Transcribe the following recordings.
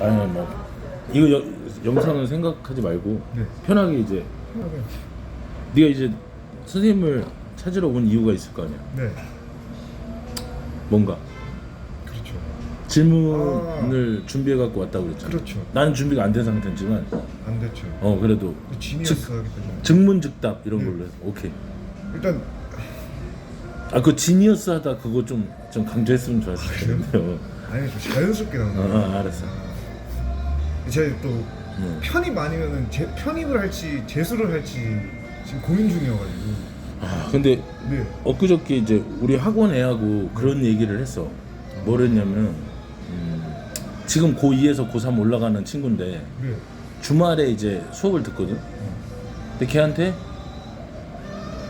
아니 뭐 이거 여, 영상은 생각하지 말고 네. 편하게 이제 편하게. 네가 이제 선생님을 찾으러 온 이유가 있을 거 아니야. 네. 뭔가 그렇죠. 질문을 준비해 갖고 왔다고 그랬잖아. 그렇죠. 나는 준비가 안 된 상태지만 안 됐죠. 어 그래도 지니어스 즉- 하기 때문에. 증문즉답 이런 네. 걸로 해서 오케이. 일단 아 그 지니어스 하다 그거 좀 좀 강조했으면 좋았을 텐데요. 아니 좀 자연스럽게 나오는 어, 거예요. 어, 알았어. 제가 또 응. 편입 아니면은 제, 편입을 할지 재수를 할지 지금 고민 중이어가지고. 아 근데 네. 엊그저께 이제 우리 학원 애하고 그런 얘기를 했어. 뭘 했냐면 음, 지금 고2에서 고3 올라가는 친구인데 네. 주말에 이제 수업을 듣거든. 근데 걔한테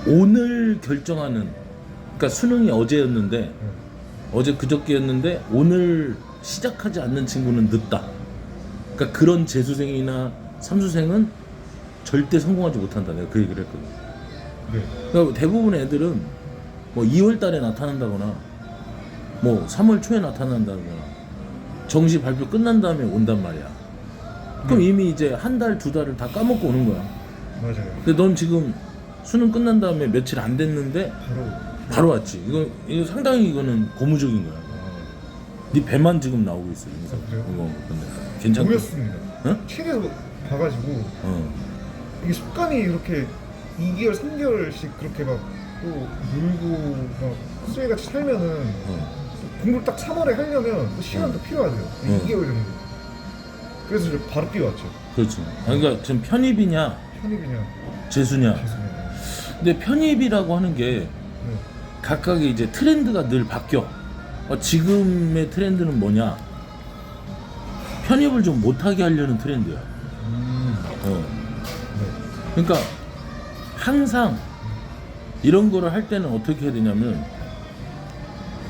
오늘 결정하는 그러니까 수능이 어제였는데 네. 어제 그저께였는데 오늘 시작하지 않는 친구는 늦다. 그러니까 그런 재수생이나 삼수생은 절대 성공하지 못한다. 내가 그 얘기를 했거든. 네. 그러니까 대부분 애들은 뭐 2월 달에 나타난다거나 뭐 3월 초에 나타난다거나 정시 발표 끝난 다음에 온단 말이야. 그럼 네. 이미 이제 한 달, 두 달을 다 까먹고 오는 거야. 맞아요. 근데 넌 지금 수능 끝난 다음에 며칠 안 됐는데 바로. 바로 왔지. 이거, 이거 상당히 이거는 고무적인 거야. 아, 네 배만 지금 나오고 있어. 아, 그래요? 이거 근데 괜찮고. 보였습니다. 응? 책에서 봐가지고 어. 이게 습관이 이렇게 2개월, 3개월씩 그렇게 막 또 놀고 막 흡수해같이 살면은 어. 공부를 딱 3월에 하려면 또 시간도 필요하대요. 응. 2개월 정도. 그래서 이제 바로 뛰어왔죠. 그렇지. 아, 그러니까 지금 편입이냐, 편입이냐, 재수냐. 재수냐. 근데 편입이라고 하는 게 네. 각각의 이제 트렌드가 늘 바뀌어. 어, 지금의 트렌드는 뭐냐? 편입을 좀 못하게 하려는 트렌드야. 음, 어. 네. 그러니까 항상 이런 거를 할 때는 어떻게 해야 되냐면